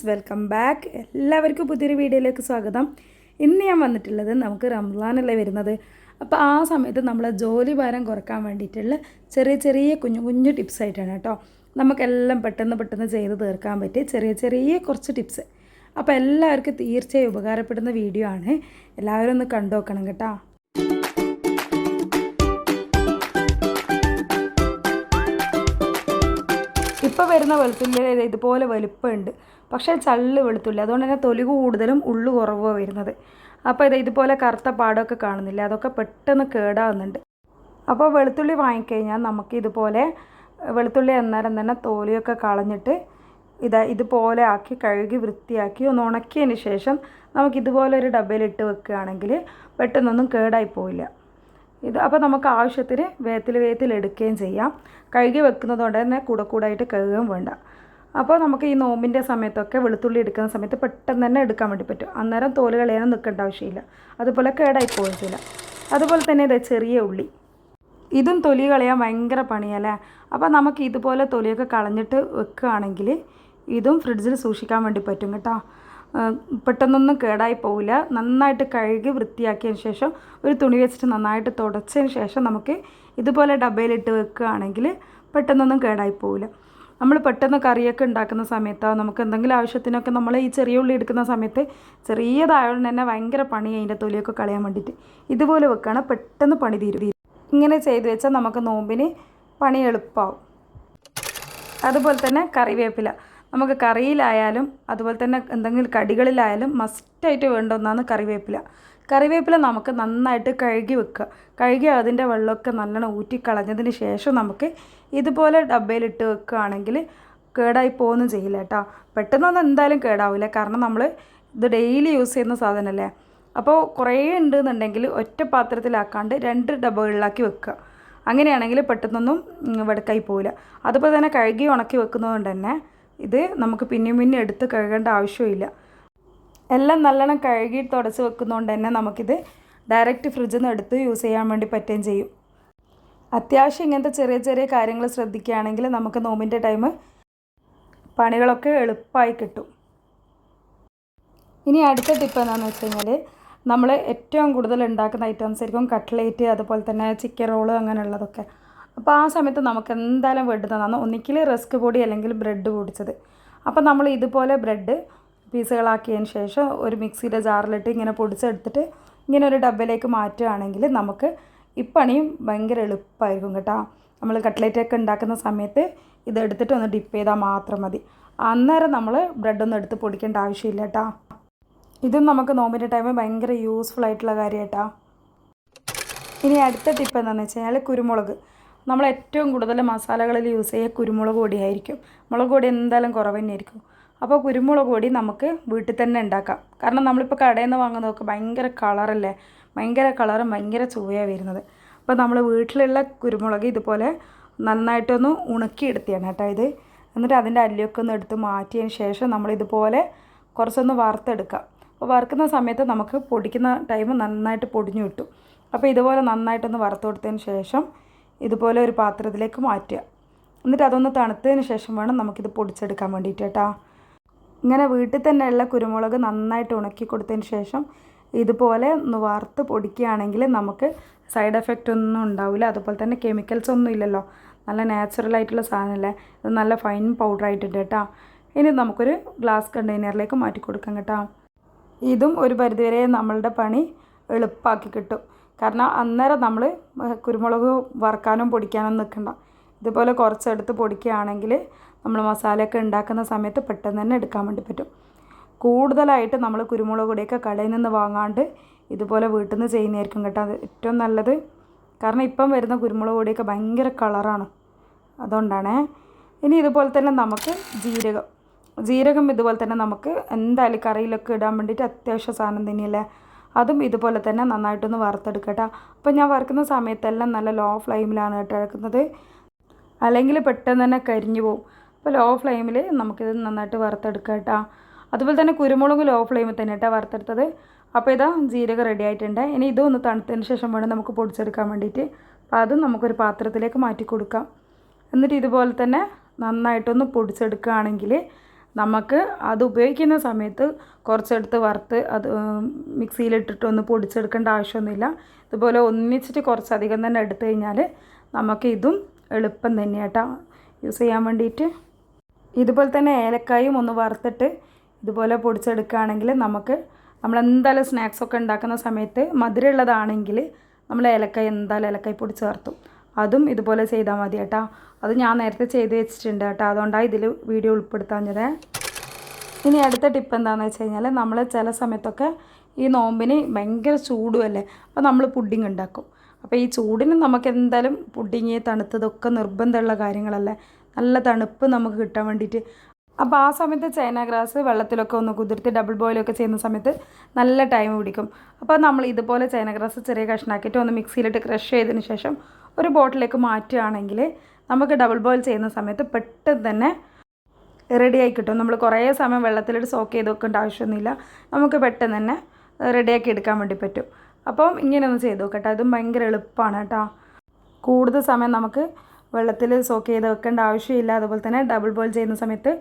Friends welcome back. എല്ലാവർക്കും പുതിയൊരു വീഡിയോയിലേക്ക് സ്വാഗതം. ഇന്ന് ഞാൻ വന്നിട്ടുള്ളത് നമുക്ക് റംസാനല്ലേ വരുന്നത്. അപ്പോൾ ആ സമയത്ത് നമ്മളെ ജോലി ഭാരം കുറയ്ക്കാൻ വേണ്ടിയിട്ടുള്ള ചെറിയ ചെറിയ കുഞ്ഞു കുഞ്ഞു ടിപ്സ് ആയിട്ടാണ് കേട്ടോ. നമുക്കെല്ലാം പെട്ടെന്ന് പെട്ടെന്ന് ചെയ്ത് തീർക്കാൻ പറ്റിയ ചെറിയ ചെറിയ കുറച്ച് ടിപ്സ്. അപ്പോൾ എല്ലാവർക്കും തീർച്ചയായും ഉപകാരപ്പെടുന്ന വീഡിയോ ആണ്. എല്ലാവരും ഒന്ന് കണ്ടു നോക്കണം കേട്ടോ. ഇപ്പോൾ വരുന്ന വെളുത്തുള്ളി ഇതുപോലെ വലുപ്പമുണ്ട് പക്ഷേ ചള്ള് വെളുത്തുള്ളി. അതുകൊണ്ട് തന്നെ തൊലി കൂടുതലും ഉള്ളു കുറവോ വരുന്നത്. അപ്പോൾ ഇത് ഇതുപോലെ കറുത്ത പാടമൊക്കെ കാണുന്നില്ല? അതൊക്കെ പെട്ടെന്ന് കേടാവുന്നുണ്ട് അപ്പോൾ വെളുത്തുള്ളി വാങ്ങിക്കഴിഞ്ഞാൽ നമുക്ക് ഇതുപോലെ വെളുത്തുള്ളി അന്നേരം തന്നെ തോലിയൊക്കെ കളഞ്ഞിട്ട് ഇതാ ഇതുപോലെ ആക്കി കഴുകി വൃത്തിയാക്കി ഒന്ന് ഉണക്കിയതിന് ശേഷം നമുക്ക് ഇതുപോലെ ഒരു ഡബയിലിട്ട് വെക്കുകയാണെങ്കിൽ പെട്ടെന്നൊന്നും കേടായി പോയില്ല ഇത് അപ്പോൾ നമുക്ക് ആവശ്യത്തിന് വേത്തിൽ വേത്തിൽ എടുക്കുകയും ചെയ്യാം. കഴുകി വെക്കുന്നതുകൊണ്ട് തന്നെ കൂടെ കൂടായിട്ട് കഴുകുകയും വേണ്ട. അപ്പോൾ നമുക്ക് ഈ നോമ്പിന്റെ സമയത്തൊക്കെ വെളുത്തുള്ളി എടുക്കുന്ന സമയത്ത് പെട്ടെന്ന് തന്നെ എടുക്കാൻ വേണ്ടി പറ്റും. അന്നേരം തോൽ കളയാനും നിൽക്കേണ്ട ആവശ്യമില്ല. അതുപോലെ കേടായി പോകത്തില്ല അതുപോലെ തന്നെ ഇത് ചെറിയ ഉള്ളി. ഇതും തൊലി കളയാൻ ഭയങ്കര പണിയല്ലേ അപ്പോൾ നമുക്ക് ഇതുപോലെ തൊലിയൊക്കെ കളഞ്ഞിട്ട് വെക്കുകയാണെങ്കിൽ ഇതും ഫ്രിഡ്ജിൽ സൂക്ഷിക്കാൻ വേണ്ടി പറ്റും കേട്ടോ. പെട്ടെന്നൊന്നും കേടായി പോവില്ല. നന്നായിട്ട് കഴുകി വൃത്തിയാക്കിയതിന് ശേഷം ഒരു തുണി വെച്ചിട്ട് നന്നായിട്ട് തുടച്ചതിന് ശേഷം നമുക്ക് ഇതുപോലെ ഡബയിലിട്ട് വെക്കുകയാണെങ്കിൽ പെട്ടെന്നൊന്നും കേടായി പോവില്ല. നമ്മൾ പെട്ടെന്ന് കറിയൊക്കെ ഉണ്ടാക്കുന്ന സമയത്ത് നമുക്ക് എന്തെങ്കിലും ആവശ്യത്തിനൊക്കെ നമ്മൾ ഈ ചെറിയ ഉള്ളി എടുക്കുന്ന സമയത്ത് ചെറിയതായതുകൊണ്ട് തന്നെ ഭയങ്കര പണി അതിന്റെ തൊലിയൊക്കെ കളയാൻ വേണ്ടിയിട്ട്. ഇതുപോലെ വെക്കുകയാണ് പെട്ടെന്ന് പണി തീരും. ഇങ്ങനെ ചെയ്തു വെച്ചാൽ നമുക്ക് നോമ്പിന് പണി എളുപ്പമാവും അതുപോലെ തന്നെ കറിവേപ്പില. നമുക്ക് കറിയിലായാലും അതുപോലെ തന്നെ എന്തെങ്കിലും കടികളിലായാലും മസ്റ്റായിട്ട് വേണ്ട ഒന്നാണ് കറിവേപ്പില. കറിവേപ്പില നമുക്ക് നന്നായിട്ട് കഴുകി വെക്കുക. കഴുകി അതിന്റെ വെള്ളമൊക്കെ നല്ലോണം ഊറ്റിക്കളഞ്ഞതിന് ശേഷം നമുക്ക് ഇതുപോലെ ഡബയിലിട്ട് വെക്കുകയാണെങ്കിൽ കേടായി പോകുന്നു ചെയ്യില്ല കേട്ടോ. പെട്ടെന്നൊന്നും എന്തായാലും കേടാവില്ല കാരണം നമ്മൾ ഇത് ഡെയിലി യൂസ് ചെയ്യുന്ന സാധനമല്ലേ. അപ്പോൾ കുറേ ഉണ്ടെന്നുണ്ടെങ്കിൽ ഒറ്റ പാത്രത്തിലാക്കാണ്ട് രണ്ട് ഡബകളിലാക്കി വെക്കുക. അങ്ങനെയാണെങ്കിൽ പെട്ടെന്നൊന്നും വെടുക്കായി പോവില്ല. അതുപോലെ തന്നെ കഴുകി ഉണക്കി വെക്കുന്നതുകൊണ്ട് തന്നെ ഇത് നമുക്ക് പിന്നെയും പിന്നെ എടുത്ത് കഴുകേണ്ട ആവശ്യമില്ല എല്ലാം നല്ലോണം കഴുകി തുടച്ച് വെക്കുന്നതുകൊണ്ട് തന്നെ നമുക്കിത് ഡയറക്റ്റ് ഫ്രിഡ്ജിൽ നിന്ന് എടുത്ത് യൂസ് ചെയ്യാൻ വേണ്ടി പറ്റുകയും ചെയ്യും. അത്യാവശ്യം ഇങ്ങനത്തെ ചെറിയ ചെറിയ കാര്യങ്ങൾ ശ്രദ്ധിക്കുകയാണെങ്കിൽ നമുക്ക് നോമ്പിന്റെ ടൈം പണികളൊക്കെ എളുപ്പമായി കിട്ടും. ഇനി അടുത്ത ടിപ്പ് എന്താണെന്ന് വെച്ച് കഴിഞ്ഞാൽ നമ്മൾ ഏറ്റവും കൂടുതൽ ഉണ്ടാക്കുന്ന ഐറ്റംസ് ആയിരിക്കും കട്ട്ലേറ്റ് അതുപോലെ തന്നെ ചിക്കൻ റോൾ അങ്ങനെയുള്ളതൊക്കെ. അപ്പോൾ ആ സമയത്ത് നമുക്ക് എന്തായാലും വേണ്ടുന്നതാണ് ഒന്നിക്കിൽ റസ്ക് പൊടി അല്ലെങ്കിൽ ബ്രെഡ് പൊടിച്ചത്. അപ്പോൾ നമ്മൾ ഇതുപോലെ ബ്രെഡ് പീസുകളാക്കിയതിന് ശേഷം ഒരു മിക്സിയുടെ ജാറിലിട്ട് ഇങ്ങനെ പൊടിച്ചെടുത്തിട്ട് ഇങ്ങനെ ഒരു ഡബ്ബയിലേക്ക് മാറ്റുകയാണെങ്കിൽ നമുക്ക് ഇപ്പണിയും ഭയങ്കര എളുപ്പമായിരിക്കും കേട്ടോ. നമ്മൾ കട്ട്ലേറ്റൊക്കെ ഉണ്ടാക്കുന്ന സമയത്ത് ഇതെടുത്തിട്ട് ഒന്ന് ഡിപ്പ് ചെയ്താൽ മാത്രം മതി. അന്നേരം നമ്മൾ ബ്രെഡൊന്നും എടുത്ത് പൊടിക്കേണ്ട ആവശ്യമില്ല കേട്ടോ. ഇതും നമുക്ക് നോമ്പിന്റെ ടൈമിൽ ഭയങ്കര യൂസ്ഫുൾ ആയിട്ടുള്ള കാര്യമായിട്ടാ. ഇനി അടുത്ത ടിപ്പ് എന്താണെന്ന് വെച്ച് കഴിഞ്ഞാൽ കുരുമുളക്. നമ്മൾ ഏറ്റവും കൂടുതൽ മസാലകളിൽ യൂസ് ചെയ്യുക കുരുമുളക് പൊടിയായിരിക്കും. മുളക് പൊടി എന്തായാലും കുറവ് തന്നെയായിരിക്കും. അപ്പോൾ കുരുമുളക് പൊടി നമുക്ക് വീട്ടിൽ തന്നെ ഉണ്ടാക്കാം. കാരണം നമ്മളിപ്പോൾ കടയിൽ നിന്ന് വാങ്ങുന്നതൊക്കെ ഭയങ്കര കളറല്ലേ? ഭയങ്കര കളറും ഭയങ്കര ചുവയാണ് വരുന്നത്. അപ്പോൾ നമ്മൾ വീട്ടിലുള്ള കുരുമുളക് ഇതുപോലെ നന്നായിട്ടൊന്ന് ഉണക്കിയെടുത്തിയാണ് കേട്ടോ ഇത്. എന്നിട്ട് അതിന്റെ അല്ലിയൊക്കെ ഒന്ന് എടുത്ത് മാറ്റിയതിന് ശേഷം നമ്മളിതുപോലെ കുറച്ചൊന്ന് വറുത്തെടുക്കാം. അപ്പോൾ വറുക്കുന്ന സമയത്ത് നമുക്ക് പൊടിക്കുന്ന ടൈം നന്നായിട്ട് പൊടിഞ്ഞു കിട്ടും. അപ്പോൾ ഇതുപോലെ നന്നായിട്ടൊന്ന് വറുത്ത് കൊടുത്തതിന് ശേഷം ഇതുപോലെ ഒരു പാത്രത്തിലേക്ക് മാറ്റുക. എന്നിട്ട് അതൊന്ന് തണുത്തതിന് ശേഷം വേണം നമുക്കിത് പൊടിച്ചെടുക്കാൻ വേണ്ടിയിട്ട് കേട്ടോ. ഇങ്ങനെ വീട്ടിൽ തന്നെയുള്ള കുരുമുളക് നന്നായിട്ട് ഉണക്കി കൊടുത്തതിന് ശേഷം ഇതുപോലെ ഒന്ന് വറുത്ത് പൊടിക്കുകയാണെങ്കിൽ നമുക്ക് സൈഡ് എഫക്റ്റ് ഒന്നും ഉണ്ടാവില്ല. അതുപോലെ തന്നെ കെമിക്കൽസ് ഒന്നും ഇല്ലല്ലോ. നല്ല നാച്ചുറൽ ആയിട്ടുള്ള സാധനമല്ലേ? ഇത് നല്ല ഫൈൻ പൗഡർ ആയിട്ടുണ്ട് കേട്ടോ. ഇനി നമുക്കൊരു ഗ്ലാസ് കണ്ടെയ്നറിലേക്ക് മാറ്റി കൊടുക്കാം കേട്ടോ. ഇതും ഒരു പരിധിവരെ നമ്മളുടെ പണി എളുപ്പമാക്കി കിട്ടും. കാരണം അന്നേരം നമ്മൾ കുരുമുളക് വറുക്കാനും പൊടിക്കാനും നിൽക്കണ്ട. ഇതുപോലെ കുറച്ചെടുത്ത് പൊടിക്കുകയാണെങ്കിൽ നമ്മൾ മസാലയൊക്കെ ഉണ്ടാക്കുന്ന സമയത്ത് പെട്ടെന്ന് തന്നെ എടുക്കാൻ വേണ്ടി പറ്റും. കൂടുതലായിട്ട് നമ്മൾ കുരുമുളക് പൊടിയൊക്കെ കടയിൽ നിന്ന് വാങ്ങാണ്ട് ഇതുപോലെ വീട്ടിൽ നിന്ന് ചെയ്യുന്നതായിരിക്കും കേട്ടോ അത് ഏറ്റവും നല്ലത്. കാരണം ഇപ്പം വരുന്ന കുരുമുളക് പൊടിയൊക്കെ ഭയങ്കര കളറാണ്. അതുകൊണ്ടാണേ. ഇനി ഇതുപോലെ തന്നെ നമുക്ക് ജീരകം. ജീരകം ഇതുപോലെ തന്നെ നമുക്ക് എന്തായാലും കറിയിലൊക്കെ ഇടാൻ വേണ്ടിയിട്ട് അത്യാവശ്യ സാധനം തന്നെയല്ലേ? അതും ഇതുപോലെ തന്നെ നന്നായിട്ടൊന്ന് വറുത്തെടുക്കട്ടെ അപ്പോൾ ഞാൻ വറുക്കുന്ന സമയത്തെല്ലാം നല്ല ലോ ഫ്ലെയിമിലാണ് കേട്ടോ ഇറക്കുന്നത് അല്ലെങ്കിൽ പെട്ടെന്ന് തന്നെ കരിഞ്ഞു പോകും അപ്പോൾ ലോ ഫ്ലെയിമിൽ നമുക്കിത് നന്നായിട്ട് വറുത്തെടുക്കാം കേട്ടോ. അതുപോലെ തന്നെ കുരുമുളക് ലോ ഫ്ലെയിമിൽ തന്നെ കേട്ടോ വറുത്തെടുത്തത്. അപ്പോൾ ഇതാ ജീരകം റെഡി ആയിട്ടുണ്ട്. ഇനി ഇതും ഒന്ന് തണുത്തതിന് ശേഷം വേണം നമുക്ക് പൊടിച്ചെടുക്കാൻ വേണ്ടിയിട്ട്. അപ്പോൾ അതും നമുക്കൊരു പാത്രത്തിലേക്ക് മാറ്റി കൊടുക്കാം. എന്നിട്ട് ഇതുപോലെ തന്നെ നന്നായിട്ടൊന്ന് പൊടിച്ചെടുക്കുകയാണെങ്കിൽ നമുക്ക് അത് ഉപയോഗിക്കുന്ന സമയത്ത് കുറച്ചെടുത്ത് വറുത്ത് അത് മിക്സിയിലിട്ടിട്ടൊന്ന് പൊടിച്ചെടുക്കേണ്ട ആവശ്യമൊന്നുമില്ല. ഇതുപോലെ ഒന്നിച്ചിട്ട് കുറച്ചധികം തന്നെ എടുത്തു കഴിഞ്ഞാൽ നമുക്ക് ഇതും എളുപ്പം തന്നെയാട്ടോ. യൂസ് ചെയ്യാൻ വേണ്ടിയിട്ട് ഇതുപോലെ തന്നെ ഏലക്കായും ഒന്ന് വറുത്തിട്ട് ഇതുപോലെ പൊടിച്ചെടുക്കുകയാണെങ്കിൽ നമുക്ക് നമ്മൾ എന്തായാലും സ്നാക്സ് ഒക്കെ ഉണ്ടാക്കുന്ന സമയത്ത് മധുരമുള്ളതാണെങ്കിൽ നമ്മൾ ഏലക്കായ എന്തായാലും ഏലക്കായ പൊടി ചേർത്തും. അതും ഇതുപോലെ ചെയ്താൽ മതി കേട്ടോ. അത് ഞാൻ നേരത്തെ ചെയ്ത് വെച്ചിട്ടുണ്ട് കേട്ടോ. അതുകൊണ്ടാണ് ഇതിൽ വീഡിയോ ഉൾപ്പെടുത്താഞ്ഞത്. ഇനി അടുത്ത ടിപ്പ് എന്താണെന്ന് വെച്ച് കഴിഞ്ഞാൽ നമ്മൾ ചില സമയത്തൊക്കെ ഈ നോമ്പിന് ഭയങ്കര ചൂടുമല്ലേ? അപ്പോൾ നമ്മൾ പുഡിങ് ഉണ്ടാക്കും. അപ്പോൾ ഈ ചൂടിന് നമുക്ക് എന്തായാലും പുഡിങ് തണുത്തതൊക്കെ നിർബന്ധമുള്ള കാര്യങ്ങളല്ലേ? നല്ല തണുപ്പ് നമുക്ക് കിട്ടാൻ വേണ്ടിയിട്ട്. അപ്പോൾ ആ സമയത്ത് ചൈന ഗ്രാസ് വെള്ളത്തിലൊക്കെ ഒന്ന് കുതിർത്ത് ഡബിൾ ബോയിലൊക്കെ ചെയ്യുന്ന സമയത്ത് നല്ല ടൈം പിടിക്കും. അപ്പോൾ നമ്മൾ ഇതുപോലെ ചൈന ഗ്രാസ് ചെറിയ കഷ്ണാക്കിയിട്ട് ഒന്ന് മിക്സിയിലിട്ട് ക്രഷ് ചെയ്തതിന് ശേഷം ഒരു ബോട്ടിലേക്ക് മാറ്റുകയാണെങ്കിൽ നമുക്ക് ഡബിൾ ബോയിൽ ചെയ്യുന്ന സമയത്ത് പെട്ടെന്ന് തന്നെ റെഡിയായി കിട്ടും. നമ്മൾ കുറേ സമയം വെള്ളത്തിലിട്ട് സോക്ക് ചെയ്ത് വെക്കേണ്ട ആവശ്യമൊന്നുമില്ല. നമുക്ക് പെട്ടെന്ന് തന്നെ റെഡിയാക്കി എടുക്കാൻ വേണ്ടി പറ്റും. അപ്പം ഇങ്ങനെ ഒന്ന് ചെയ്ത് നോക്കട്ടെ അതും ഭയങ്കര എളുപ്പമാണ് കേട്ടോ. കൂടുതൽ സമയം നമുക്ക് വെള്ളത്തിൽ സോക്ക് ചെയ്ത് വെക്കേണ്ട ആവശ്യമില്ല. അതുപോലെ തന്നെ ഡബിൾ ബോയിൽ ചെയ്യുന്ന സമയത്ത്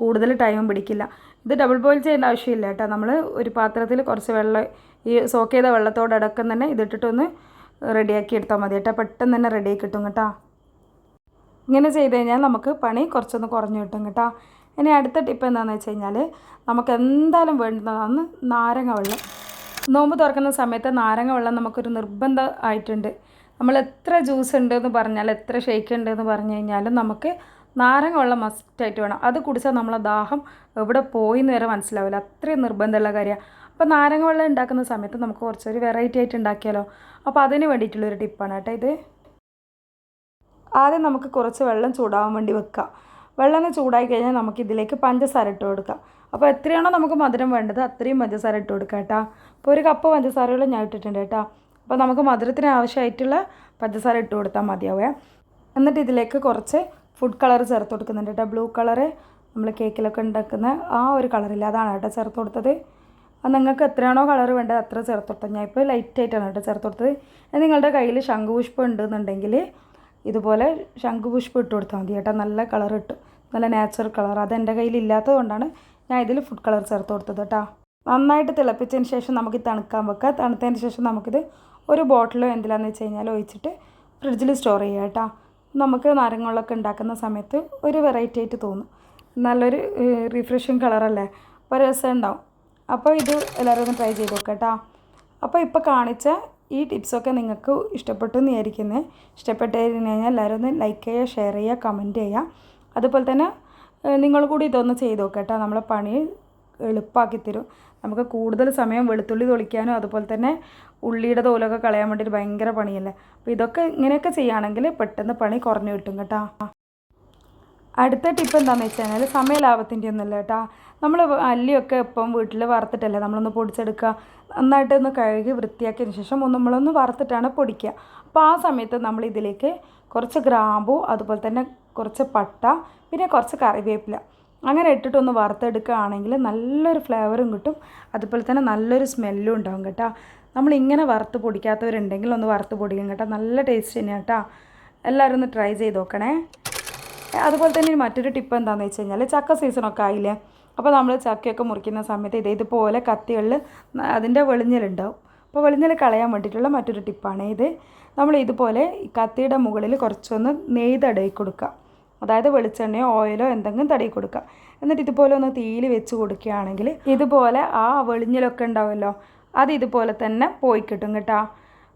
കൂടുതൽ ടൈം പിടിക്കില്ല. ഇത് ഡബിൾ ബോയിൽ ചെയ്യേണ്ട ആവശ്യമില്ല കേട്ടോ. നമ്മൾ ഒരു പാത്രത്തിൽ കുറച്ച് വെള്ളം ഈ സോക്ക് ചെയ്ത വെള്ളത്തോടടക്കം തന്നെ ഇതിട്ടിട്ടൊന്ന് റെഡിയാക്കി എടുത്താൽ മതി കേട്ടോ. പെട്ടെന്ന് തന്നെ റെഡിയാക്കി കിട്ടും കേട്ടോ. ഇങ്ങനെ ചെയ്ത് കഴിഞ്ഞാൽ നമുക്ക് പണി കുറച്ചൊന്ന് കുറഞ്ഞു കിട്ടും കേട്ടോ. ഇനി അടുത്ത ടിപ്പ് എന്താണെന്ന് വെച്ച് കഴിഞ്ഞാൽ നമുക്ക് എന്തായാലും വേണ്ടുന്നതാണ് നാരങ്ങ വെള്ളം. നോമ്പ് തുറക്കുന്ന സമയത്ത് നാരങ്ങ വെള്ളം നമുക്കൊരു നിർബന്ധം ആയിട്ടുണ്ട്. നമ്മൾ എത്ര ജ്യൂസ് ഉണ്ട് എന്ന് പറഞ്ഞാൽ എത്ര ഷേക്ക് ഉണ്ട് എന്ന് പറഞ്ഞു കഴിഞ്ഞാലും നമുക്ക് നാരങ്ങ വെള്ളം മസ്റ്റായിട്ട് വേണം. അത് കുടിച്ചാൽ നമ്മളെ ദാഹം എവിടെ പോയി എന്ന് വരെ മനസ്സിലാവില്ല. അത്രയും നിർബന്ധമുള്ള കാര്യമാണ്. അപ്പോൾ നാരങ്ങ വെള്ളം ഉണ്ടാക്കുന്ന സമയത്ത് നമുക്ക് കുറച്ചൊരു വെറൈറ്റി ആയിട്ട് ഉണ്ടാക്കിയാലോ? അപ്പോൾ അതിന് വേണ്ടിയിട്ടുള്ളൊരു ടിപ്പാണ് കേട്ടോ ഇത്. ആദ്യം നമുക്ക് കുറച്ച് വെള്ളം ചൂടാവാൻ വേണ്ടി വെക്കാം വെള്ളം ചൂടായി കഴിഞ്ഞാൽ നമുക്ക് ഇതിലേക്ക് പഞ്ചസാര ഇട്ട് കൊടുക്കാം അപ്പോൾ എത്രയാണോ നമുക്ക് മധുരം വേണ്ടത് അത്രയും പഞ്ചസാര ഇട്ട് കൊടുക്കാം കേട്ടോ. അപ്പോൾ ഒരു കപ്പ് പഞ്ചസാരയോളം ഞാൻ ഇട്ടിട്ടുണ്ട് കേട്ടോ. അപ്പോൾ നമുക്ക് മധുരത്തിന് ആവശ്യമായിട്ടുള്ള പഞ്ചസാര ഇട്ട് കൊടുത്താൽ മതിയാവുക. എന്നിട്ട് ഇതിലേക്ക് കുറച്ച് ഫുഡ് കളർ ചേർത്ത് കൊടുക്കുന്നുണ്ട് കേട്ടോ. ബ്ലൂ കളറ് നമ്മൾ കേക്കിലൊക്കെ ഉണ്ടാക്കുന്ന ആ ഒരു കളറില്ല അതാണ് കേട്ടോ ചേർത്ത് കൊടുത്തത്. അത് നിങ്ങൾക്ക് എത്രയാണോ കളർ വേണ്ടത് അത്ര ചേർത്ത് കൊടുത്തത് ഞാൻ ഇപ്പോൾ ലൈറ്റ് ആയിട്ടാണ് കേട്ടോ ചേർത്ത് കൊടുത്തത്. നിങ്ങളുടെ കയ്യിൽ ശംഖുപുഷ്പം ഉണ്ടെന്നുണ്ടെങ്കിൽ ഇതുപോലെ ശംഖുപുഷ്പം ഇട്ട് കൊടുത്താൽ മതി കേട്ടോ. നല്ല കളർ കിട്ടും നല്ല നാച്ചുറൽ കളർ അത് എന്റെ കയ്യിൽ ഇല്ലാത്തത് കൊണ്ടാണ് ഞാൻ ഇതിൽ ഫുഡ് കളർ ചേർത്ത് കൊടുത്തത് കേട്ടോ. നന്നായിട്ട് തിളപ്പിച്ചതിന് ശേഷം നമുക്ക് തണുക്കാൻ വെക്കാം. തണുത്തതിന് ശേഷം നമുക്കിത് ഒരു ബോട്ടിലോ എന്തിലാന്ന് വെച്ച് കഴിഞ്ഞാൽ ഒഴിച്ചിട്ട് ഫ്രിഡ്ജിൽ സ്റ്റോർ ചെയ്യുക കേട്ടോ. നമുക്ക് നാരങ്ങകളൊക്കെ ഉണ്ടാക്കുന്ന സമയത്ത് ഒരു വെറൈറ്റി ആയിട്ട് തോന്നും. നല്ലൊരു റിഫ്രഷിങ് കളറല്ലേ അപ്പോൾ രസം ഉണ്ടാവും. അപ്പോൾ ഇത് എല്ലാവരും ഒന്ന് ട്രൈ ചെയ്ത് നോക്കാം കേട്ടോ. അപ്പോൾ ഇപ്പോൾ കാണിച്ച ഈ ടിപ്സൊക്കെ നിങ്ങൾക്ക് ഇഷ്ടപ്പെട്ടു എന്ന് വിചാരിക്കുന്നത് ഇഷ്ടപ്പെട്ട് കഴിഞ്ഞാൽ എല്ലാവരും ഒന്ന് ലൈക്ക് ചെയ്യുക ഷെയർ ചെയ്യുക കമന്റ് ചെയ്യുക. അതുപോലെ തന്നെ നിങ്ങൾ കൂടി ഇതൊന്ന് ചെയ്ത് നോക്കാം കേട്ടോ. നമ്മളെ പണി എളുപ്പമാക്കി തരും. നമുക്ക് കൂടുതൽ സമയം വെളുത്തുള്ളി തൊളിക്കാനും അതുപോലെ തന്നെ ഉള്ളിയുടെ തോലൊക്കെ കളയാൻ വേണ്ടിയിട്ട് ഭയങ്കര പണിയല്ലേ? അപ്പോൾ ഇതൊക്കെ ഇങ്ങനെയൊക്കെ ചെയ്യുകയാണെങ്കിൽ പെട്ടെന്ന് പണി കുറഞ്ഞു കിട്ടും കേട്ടോ. അടുത്ത ടിപ്പ് എന്താണെന്ന് വെച്ച് കഴിഞ്ഞാൽ സമയ ലാഭത്തിന്റെ കേട്ടോ. നമ്മൾ അല്ലിയൊക്കെ ഇപ്പം വീട്ടിൽ വറുത്തിട്ടല്ലേ നമ്മളൊന്ന് പൊടിച്ചെടുക്കുക. നന്നായിട്ട് ഒന്ന് കഴുകി വൃത്തിയാക്കിയതിന് ശേഷം ഒന്ന് നമ്മളൊന്ന് വറുത്തിട്ടാണ് പൊടിക്കുക. അപ്പോൾ ആ സമയത്ത് നമ്മൾ ഇതിലേക്ക് കുറച്ച് ഗ്രാമ്പു അതുപോലെ തന്നെ കുറച്ച് പട്ട പിന്നെ കുറച്ച് കറിവേപ്പില. അങ്ങനെ ഇട്ടിട്ടൊന്ന് വറുത്തെടുക്കുകയാണെങ്കിൽ നല്ലൊരു ഫ്ലേവറും കിട്ടും. അതുപോലെ തന്നെ നല്ലൊരു സ്മെല്ലും ഉണ്ടാവും കേട്ടോ. നമ്മളിങ്ങനെ വറുത്ത് പൊടിക്കാത്തവരുണ്ടെങ്കിൽ ഒന്ന് വറുത്ത് പൊടിക്കും കേട്ടോ. നല്ല ടേസ്റ്റ് തന്നെയാണ് കേട്ടോ. എല്ലാവരും ഒന്ന് ട്രൈ ചെയ്ത് നോക്കണേ. അതുപോലെ തന്നെ മറ്റൊരു ടിപ്പ് എന്താണെന്ന് വെച്ച് കഴിഞ്ഞാൽ ചക്ക സീസണൊക്കെ ആയില്ലേ? അപ്പോൾ നമ്മൾ ചക്കയൊക്കെ മുറിക്കുന്ന സമയത്ത് ഇതേ ഇതുപോലെ കത്തികളിൽ അതിന്റെ വെളിഞ്ഞലുണ്ടാവും അപ്പോൾ വെളിഞ്ഞൽ കളയാൻ വേണ്ടിയിട്ടുള്ള മറ്റൊരു ടിപ്പാണ് ഇത്. നമ്മൾ ഇതുപോലെ കത്തിയുടെ മുകളിൽ കുറച്ചൊന്ന് നെയ്തടയി കൊടുക്കുക. അതായത് വെളിച്ചെണ്ണയോ ഓയിലോ എന്തെങ്കിലും തടി കൊടുക്കുക. എന്നിട്ട് ഇതുപോലെ ഒന്ന് തീയിൽ വെച്ച് കൊടുക്കുകയാണെങ്കിൽ ഇതുപോലെ ആ വെളിഞ്ഞിലൊക്കെ ഉണ്ടാവുമല്ലോ അത് ഇതുപോലെ തന്നെ പോയി കിട്ടും കേട്ടോ.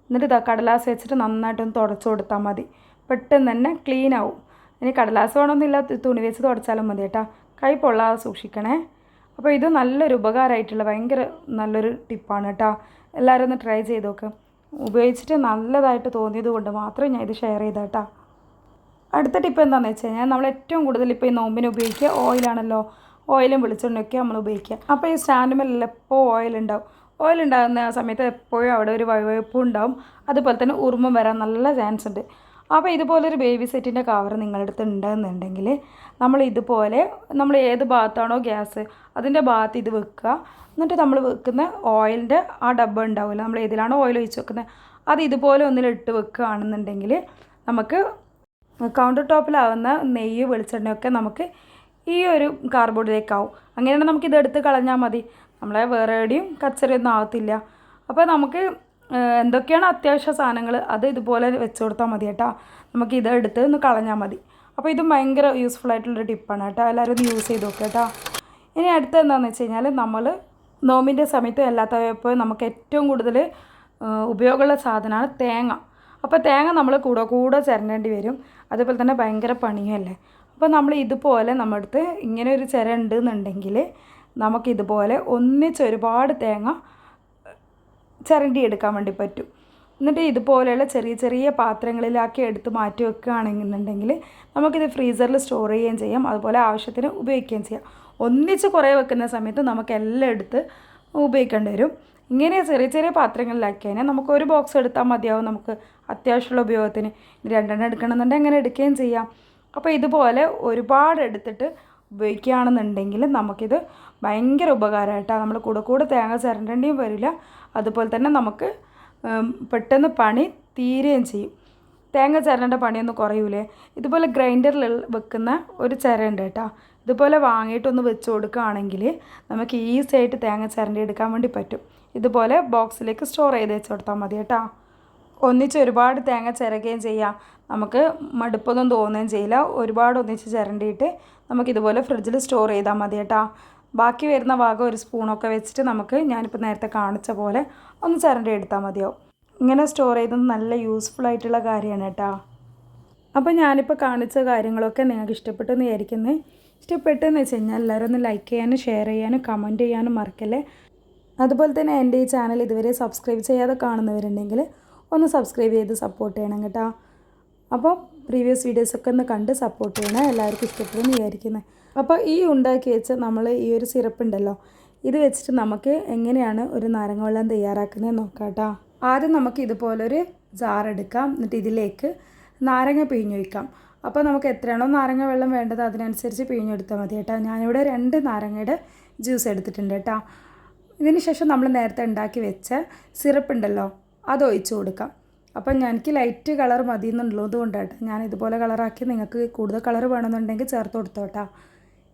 എന്നിട്ട് ഇതാ കടലാസ് വെച്ചിട്ട് നന്നായിട്ടൊന്ന് തുടച്ചു കൊടുത്താൽ മതി. പെട്ടെന്ന് തന്നെ ക്ലീൻ ആവും. ഇനി കടലാസ് വേണമെന്നില്ല തുണി വെച്ച് തുടച്ചാലും മതി കേട്ടോ. കൈ പൊള്ളാതെ സൂക്ഷിക്കണേ. അപ്പോൾ ഇത് നല്ലൊരു ഉപകാരമായിട്ടുള്ള ഭയങ്കര നല്ലൊരു ടിപ്പാണ് കേട്ടോ. എല്ലാവരും ഒന്ന് ട്രൈ ചെയ്ത് നോക്ക്. ഉപയോഗിച്ചിട്ട് നല്ലതായിട്ട് തോന്നിയത് കൊണ്ട് മാത്രമേ ഞാൻ ഇത് ഷെയർ ചെയ്ത കേട്ടോ. അടുത്ത ടിപ്പ് എന്താണെന്ന് വെച്ച് കഴിഞ്ഞാൽ നമ്മൾ ഏറ്റവും കൂടുതൽ ഇപ്പോൾ ഈ നോമ്പിന് ഉപയോഗിക്കുക ഓയിലാണല്ലോ ഓയിലും വെളിച്ചെണ്ണയൊക്കെ നമ്മൾ ഉപയോഗിക്കുക. അപ്പോൾ ഈ സ്റ്റാൻഡുമെല്ലാം എപ്പോൾ ഓയിൽ ഉണ്ടാവും? ഓയിൽ ഉണ്ടാകുന്ന ആ സമയത്ത് എപ്പോഴും അവിടെ ഒരു വഴുവഴുപ്പും ഉണ്ടാവും. അതുപോലെ തന്നെ ഉറുമം വരാൻ നല്ല ചാൻസ് ഉണ്ട്. അപ്പോൾ ഇതുപോലൊരു ബേബി സെറ്റിന്റെ കവർ നിങ്ങളുടെ അടുത്ത് ഉണ്ടെന്നുണ്ടെങ്കിൽ നമ്മൾ ഇതുപോലെ നമ്മൾ ഏത് ഭാഗത്താണോ ഗ്യാസ് അതിന്റെ ഭാഗത്ത് ഇത് വെക്കുക. എന്നിട്ട് നമ്മൾ വെക്കുന്ന ഓയിലിന്റെ ആ ഡബ്ബ ഉണ്ടാവില്ല നമ്മൾ ഏതിലാണോ ഓയിൽ ഒഴിച്ച് വെക്കുന്നത് അത് ഇതുപോലെ ഒന്നിലിട്ട് വെക്കുകയാണെന്നുണ്ടെങ്കിൽ നമുക്ക് കൗണ്ടർ ടോപ്പിലാവുന്ന നെയ്യ് വെളിച്ചെണ്ണയൊക്കെ നമുക്ക് ഈ ഒരു കാർബോർഡിലേക്കാവും അങ്ങനെയാണെങ്കിൽ നമുക്കിത് എടുത്ത് കളഞ്ഞാൽ മതി. നമ്മളെ വേറെ എവിടെയും കച്ചറയൊന്നും ആവത്തില്ല. അപ്പോൾ നമുക്ക് എന്തൊക്കെയാണ് അത്യാവശ്യ സാധനങ്ങൾ അത് ഇതുപോലെ വെച്ച് കൊടുത്താൽ മതി കേട്ടോ. നമുക്ക് ഇത് എടുത്ത് ഒന്ന് കളഞ്ഞാൽ മതി. അപ്പോൾ ഇതും ഭയങ്കര യൂസ്ഫുൾ ആയിട്ടുള്ളൊരു ടിപ്പാണ് കേട്ടോ. എല്ലാവരും ഒന്ന് യൂസ് ചെയ്ത് നോക്കുക കേട്ടോ. ഇനി അടുത്ത എന്താണെന്ന് വെച്ച് കഴിഞ്ഞാൽ നമ്മൾ നോമ്പിന്റെ സമയത്ത് അല്ലാത്തപ്പോൾ നമുക്ക് ഏറ്റവും കൂടുതൽ ഉപയോഗമുള്ള സാധനമാണ് തേങ്ങ. അപ്പോൾ തേങ്ങ നമ്മൾ കൂടെ കൂടെ ചിരണ്ടേണ്ടി വരും. അതുപോലെ തന്നെ ഭയങ്കര പണിയല്ലേ? അപ്പോൾ നമ്മൾ ഇതുപോലെ നമ്മുടെ അടുത്ത് ഇങ്ങനെ ഒരു ചിര ഉണ്ടെന്നുണ്ടെങ്കിൽ നമുക്കിതുപോലെ ഒന്നിച്ച് ഒരുപാട് തേങ്ങ ചിരണ്ടി എടുക്കാൻ വേണ്ടി പറ്റും. എന്നിട്ട് ഇതുപോലെയുള്ള ചെറിയ ചെറിയ പാത്രങ്ങളിലാക്കി എടുത്ത് മാറ്റി വെക്കുകയാണെന്നുണ്ടെങ്കിൽ നമുക്കിത് ഫ്രീസറിൽ സ്റ്റോർ ചെയ്യുകയും ചെയ്യാം. അതുപോലെ ആവശ്യത്തിന് ഉപയോഗിക്കുകയും ചെയ്യാം. ഒന്നിച്ച് കുറേ വെക്കുന്ന സമയത്ത് നമുക്ക് എല്ലാം എടുത്ത് ഉപയോഗിക്കേണ്ടി വരും. ഇങ്ങനെ ചെറിയ ചെറിയ പാത്രങ്ങളിലാക്കി കഴിഞ്ഞാൽ നമുക്ക് ഒരു ബോക്സ് എടുത്താൽ മതിയാവും നമുക്ക് അത്യാവശ്യമുള്ള ഉപയോഗത്തിന്. രണ്ടെണ്ണം എടുക്കണമെന്നുണ്ടെങ്കിൽ അങ്ങനെ എടുക്കുകയും ചെയ്യാം. അപ്പോൾ ഇതുപോലെ ഒരുപാട് എടുത്തിട്ട് ഉപയോഗിക്കുകയാണെന്നുണ്ടെങ്കിൽ നമുക്കിത് ഭയങ്കര ഉപകാരമായിട്ടാണ്. നമ്മൾ കൂടെ കൂടെ തേങ്ങ ചിരണ്ടേണ്ടിയും വരില്ല. അതുപോലെ തന്നെ നമുക്ക് പെട്ടെന്ന് പണി തീരുകയും ചെയ്യും. തേങ്ങ ചിരണ്ട പണിയൊന്നും കുറയൂലേ? ഇതുപോലെ ഗ്രൈൻഡറിൽ വെക്കുന്ന ഒരു ചിരണ്ട് കേട്ടോ. ഇതുപോലെ വാങ്ങിയിട്ടൊന്ന് വെച്ച് കൊടുക്കുകയാണെങ്കിൽ നമുക്ക് ഈസി ആയിട്ട് തേങ്ങ ചിരണ്ടി എടുക്കാൻ വേണ്ടി പറ്റും. ഇതുപോലെ ബോക്സിലേക്ക് സ്റ്റോർ ചെയ്ത് വെച്ച് കൊടുത്താൽ മതി കേട്ടോ. ഒന്നിച്ച് ഒരുപാട് തേങ്ങ ചിരകുകയും ചെയ്യാം. നമുക്ക് മടുപ്പൊന്നും തോന്നുകയും ചെയ്യില്ല. ഒരുപാട് ഒന്നിച്ച് ചിരണ്ടിയിട്ട് നമുക്കിതുപോലെ ഫ്രിഡ്ജിൽ സ്റ്റോർ ചെയ്താൽ മതി കേട്ടോ. ബാക്കി വരുന്ന ഭാഗം ഒരു സ്പൂണൊക്കെ വെച്ചിട്ട് നമുക്ക് ഞാനിപ്പോൾ നേരത്തെ കാണിച്ച പോലെ ഒന്ന് ചിരണ്ടി എടുത്താൽ മതിയാവും. ഇങ്ങനെ സ്റ്റോർ ചെയ്തത് നല്ല യൂസ്ഫുൾ ആയിട്ടുള്ള കാര്യമാണ് കേട്ടോ. അപ്പോൾ ഞാനിപ്പോൾ കാണിച്ച കാര്യങ്ങളൊക്കെ നിങ്ങൾക്ക് ഇഷ്ടപ്പെട്ടെന്ന് വിചാരിക്കുന്നത് ഇഷ്ടപ്പെട്ടെന്ന് വെച്ച് കഴിഞ്ഞാൽ എല്ലാവരും ഒന്ന് ലൈക്ക് ചെയ്യാനും ഷെയർ ചെയ്യാനും കമന്റ് ചെയ്യാനും മറക്കല്ലേ? അതുപോലെ തന്നെ എന്റെ ഈ ചാനൽ ഇതുവരെ സബ്സ്ക്രൈബ് ചെയ്യാതെ കാണുന്നവരുണ്ടെങ്കിൽ ഒന്ന് സബ്സ്ക്രൈബ് ചെയ്ത് സപ്പോർട്ട് ചെയ്യണം കേട്ടോ. അപ്പോൾ പ്രീവിയസ് വീഡിയോസൊക്കെ ഒന്ന് കണ്ട് സപ്പോർട്ട് ചെയ്യണം. എല്ലാവർക്കും ഇഷ്ടപ്പെടുമെന്ന് വിചാരിക്കുന്നത് അപ്പോൾ ഈ ഉണ്ടാക്കി വെച്ച നമ്മൾ ഈ ഒരു സിറപ്പ് ഉണ്ടല്ലോ ഇത് വെച്ചിട്ട് നമുക്ക് എങ്ങനെയാണ് ഒരു നാരങ്ങ വെള്ളം തയ്യാറാക്കുന്നത് നോക്കാം കേട്ടോ. ആദ്യം നമുക്ക് ഇതുപോലൊരു ജാർ എടുക്കാം. എന്നിട്ട് ഇതിലേക്ക് നാരങ്ങ പിഴിഞ്ഞൊഴിക്കാം അപ്പോൾ നമുക്ക് എത്രയാണോ നാരങ്ങ വെള്ളം വേണ്ടത് അതിനനുസരിച്ച് പിഴിഞ്ഞെടുത്താൽ മതി കേട്ടോ. ഞാനിവിടെ രണ്ട് നാരങ്ങയുടെ ജ്യൂസ് എടുത്തിട്ടുണ്ട് കേട്ടോ. ഇതിന് ശേഷം നമ്മൾ നേരത്തെ ഉണ്ടാക്കി വെച്ച സിറപ്പ് ഉണ്ടല്ലോ അത് ഒഴിച്ച് കൊടുക്കാം. അപ്പം എനിക്ക് ലൈറ്റ് കളർ മതി എന്നുള്ളത് കൊണ്ടാട്ടോ ഞാൻ ഇതുപോലെ കളറാക്കി നിങ്ങൾക്ക് കൂടുതൽ കളർ വേണമെന്നുണ്ടെങ്കിൽ ചേർത്ത് കൊടുത്തോട്ടാ.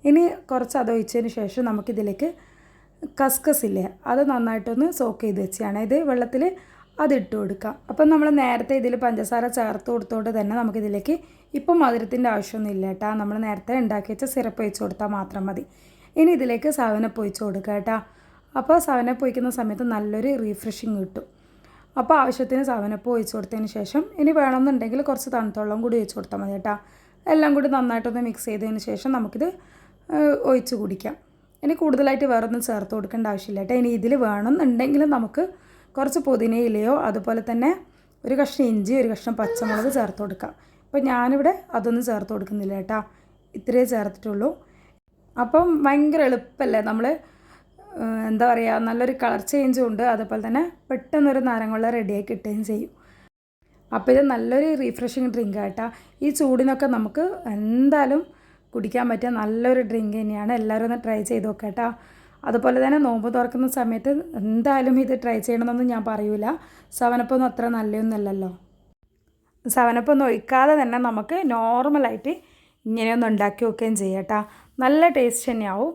ഇനി കുറച്ച് അത് ഒഴിച്ചതിന് ശേഷം നമുക്കിതിലേക്ക് കസ്കസ് ഇല്ലേ അത് നന്നായിട്ടൊന്ന് സോക്ക് ചെയ്ത് വെച്ചാണ്. ഇത് വെള്ളത്തിൽ അതിട്ട് കൊടുക്കാം. അപ്പം നമ്മൾ നേരത്തെ ഇതിൽ പഞ്ചസാര ചേർത്ത് കൊടുത്തോണ്ട് തന്നെ നമുക്കിതിലേക്ക് ഇപ്പം മധുരത്തിന്റെ ആവശ്യമൊന്നും ഇല്ല കേട്ടോ. നമ്മൾ നേരത്തെ ഉണ്ടാക്കി വെച്ച സിറപ്പ് ഒഴിച്ച് കൊടുത്താൽ മാത്രം മതി. ഇനി ഇതിലേക്ക് സാധനം പൊയിച്ച് കൊടുക്കുക കേട്ടോ. അപ്പോൾ സവനപ്പ് ഒഴിക്കുന്ന സമയത്ത് നല്ലൊരു റീഫ്രഷിങ് കിട്ടും. അപ്പോൾ ആവശ്യത്തിന് സവനപ്പ് ഒഴിച്ചു കൊടുത്തതിന് ശേഷം ഇനി വേണമെന്നുണ്ടെങ്കിൽ കുറച്ച് തണുത്തുള്ളം കൂടി ഒഴിച്ചു കൊടുത്താൽ മതി കേട്ടോ. എല്ലാം കൂടി നന്നായിട്ടൊന്ന് മിക്സ് ചെയ്തതിന് ശേഷം നമുക്കിത് ഒഴിച്ച് കുടിക്കാം. ഇനി കൂടുതലായിട്ട് വേറൊന്നും ചേർത്ത് കൊടുക്കേണ്ട ആവശ്യമില്ല കേട്ടോ. ഇനി ഇതിൽ വേണമെന്നുണ്ടെങ്കിൽ നമുക്ക് കുറച്ച് പുതിനയിലയോ അതുപോലെ തന്നെ ഒരു കഷ്ണം ഇഞ്ചി ഒരു കഷ്ണം പച്ചമുളക് ചേർത്ത് കൊടുക്കാം. അപ്പോൾ ഞാനിവിടെ അതൊന്നും ചേർത്ത് കൊടുക്കുന്നില്ല കേട്ടോ. ഇത്രയേ ചേർത്തിട്ടുള്ളൂ. അപ്പം ഭയങ്കര എളുപ്പമല്ലേ നമ്മൾ എന്താ പറയുക നല്ലൊരു കളർ ചേഞ്ചും ഉണ്ട്. അതുപോലെ തന്നെ പെട്ടെന്നൊരു നാരങ്ങുള്ള റെഡിയായി കിട്ടുകയും ചെയ്യും. അപ്പോൾ ഇത് നല്ലൊരു റീഫ്രഷിങ് ഡ്രിങ്ക് ആട്ടാ ഈ ചൂടിനൊക്കെ നമുക്ക് എന്തായാലും കുടിക്കാൻ പറ്റിയ നല്ലൊരു ഡ്രിങ്ക് തന്നെയാണ്. എല്ലാവരും ഒന്ന് ട്രൈ ചെയ്ത് നോക്കട്ടാ. അതുപോലെ തന്നെ നോമ്പ് തുറക്കുന്ന സമയത്ത് എന്തായാലും ഇത് ട്രൈ ചെയ്യണമെന്നൊന്നും ഞാൻ പറയൂല. സവനപ്പൊന്നും അത്ര നല്ലതൊന്നുമല്ലല്ലോ സവനപ്പൊന്നും ഒഴിക്കാതെ തന്നെ നമുക്ക് നോർമലായിട്ട് ഇങ്ങനെയൊന്നും ഉണ്ടാക്കി വെക്കുകയും ചെയ്യാം കേട്ടോ നല്ല ടേസ്റ്റ് തന്നെയാവും.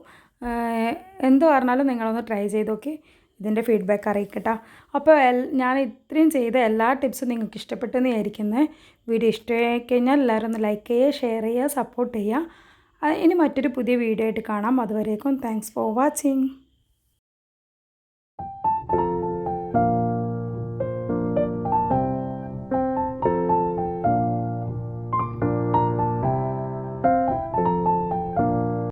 എന്ത് പറഞ്ഞാലും നിങ്ങളൊന്ന് ട്രൈ ചെയ്ത് നോക്കി. ഇതിന്റെ ഫീഡ്ബാക്ക് അറിയിക്കട്ടോ. അപ്പോൾ എൽ ഞാൻ ഇത്രയും ചെയ്ത എല്ലാ ടിപ്സും നിങ്ങൾക്ക് ഇഷ്ടപ്പെട്ടെന്ന് വിചാരിക്കുന്നത് വീഡിയോ ഇഷ്ടമായി കഴിഞ്ഞാൽ എല്ലാവരും ഒന്ന് ലൈക്ക് ചെയ്യുക ഷെയർ ചെയ്യുക സപ്പോർട്ട് ചെയ്യുക. ഇനി മറ്റൊരു പുതിയ വീഡിയോ ആയിട്ട് കാണാം. അതുവരേക്കും താങ്ക്സ് ഫോർ വാച്ചിങ്